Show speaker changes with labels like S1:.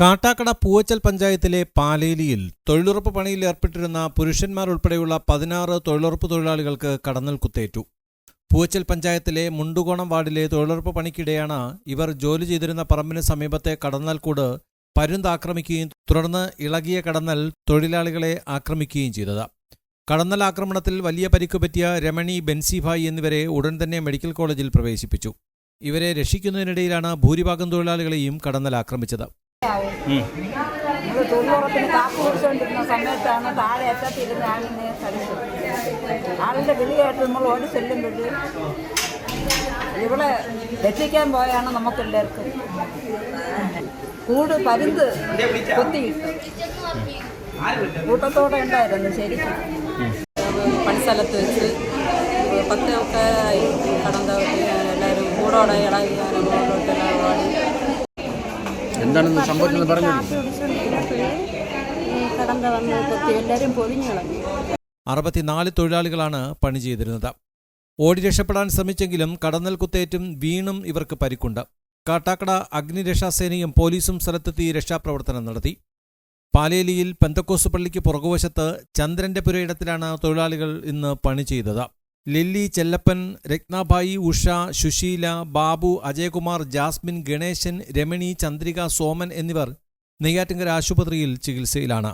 S1: കാട്ടാക്കട പൂവച്ചൽ പഞ്ചായത്തിലെ പാലേലിയിൽ തൊഴിലുറപ്പ് പണിയിൽ ഏർപ്പെട്ടിരുന്ന പുരുഷന്മാർ ഉൾപ്പെടെയുള്ള പതിനാറ് തൊഴിലുറപ്പ് തൊഴിലാളികൾക്ക് കടന്നൽ കുത്തേറ്റു. പൂവച്ചൽ പഞ്ചായത്തിലെ മുണ്ടുകോണം വാർഡിലെ തൊഴിലുറപ്പ് പണിക്കിടെയാണ് ഇവർ ജോലി ചെയ്തിരുന്ന പറമ്പിന് സമീപത്തെ കടന്നൽക്കൂട് പരുന്താക്രമിക്കുകയും തുടർന്ന് ഇളകിയ കടന്നൽ തൊഴിലാളികളെ ആക്രമിക്കുകയും ചെയ്തത്. കടന്നൽ ആക്രമണത്തിൽ വലിയ പരിക്ക് പറ്റിയ രമണി ബെൻസിഭായ് എന്നിവരെ ഉടൻ തന്നെ മെഡിക്കൽ കോളേജിൽ പ്രവേശിപ്പിച്ചു. ഇവരെ രക്ഷിക്കുന്നതിനിടയിലാണ് ഭൂരിഭാഗം തൊഴിലാളികളെയും കടന്നൽ ആക്രമിച്ചത്.
S2: നമ്മൾ തൊഴിലുറപ്പിന് കാപ്പ് കുടിച്ചുകൊണ്ടിരുന്ന സമയത്താണ് താഴെ അറ്റത്തിരുന്ന ആളിനെ കടിച്ചത്. ആളിന്റെ വിളി കേട്ട് നമ്മൾ ഓടി ചെല്ലുമ്പോൾ ഇവിടെ രക്ഷിക്കാൻ പോയാണ് നമുക്കെല്ലാവർക്കും. കൂട് പരുന്ത് കൊത്തിയിട്ടു. കൂട്ടത്തോടെ ഉണ്ടായിരുന്നു ശരിക്കും.
S3: പണിസ്ഥലത്ത് വെച്ച് പത്തൊക്കെ ആയി. കടന്ന എല്ലാവരും കൂടോടെ ഇളകി
S4: എന്താണെന്ന് സംഭവിച്ചെന്ന് പറഞ്ഞു
S3: കടന്ത വന്ന് കൊത്തി എല്ലാവരും പൊളിഞ്ഞു കളഞ്ഞു.
S1: അറുപത്തിനാല് തൊഴിലാളികളാണ് പണി ചെയ്തിരുന്നത്. ഓടി രക്ഷപ്പെടാൻ ശ്രമിച്ചെങ്കിലും കടന്നൽ കുത്തേറ്റും വീണും ഇവർക്ക് പരിക്കുണ്ട്. കാട്ടാക്കട അഗ്നിരക്ഷാസേനയും പോലീസും സ്ഥലത്തെത്തി രക്ഷാപ്രവർത്തനം നടത്തി. പാലേലിയിൽ പെന്തക്കോസ് പള്ളിക്ക് പുറകുവശത്ത് ചന്ദ്രന്റെ പുരയിടത്തിലാണ് തൊഴിലാളികൾ ഇന്ന് പണി ചെയ്തത്. ലില്ലി ചെല്ലപ്പൻ രത്നാഭായി ഉഷ സുശീല ബാബു അജയകുമാർ ജാസ്മിൻ ഗണേശൻ രമണി ചന്ദ്രിക സോമൻ എന്നിവർ നെയ്യാറ്റിങ്കര ആശുപത്രിയിൽ ചികിത്സയിലാണ്.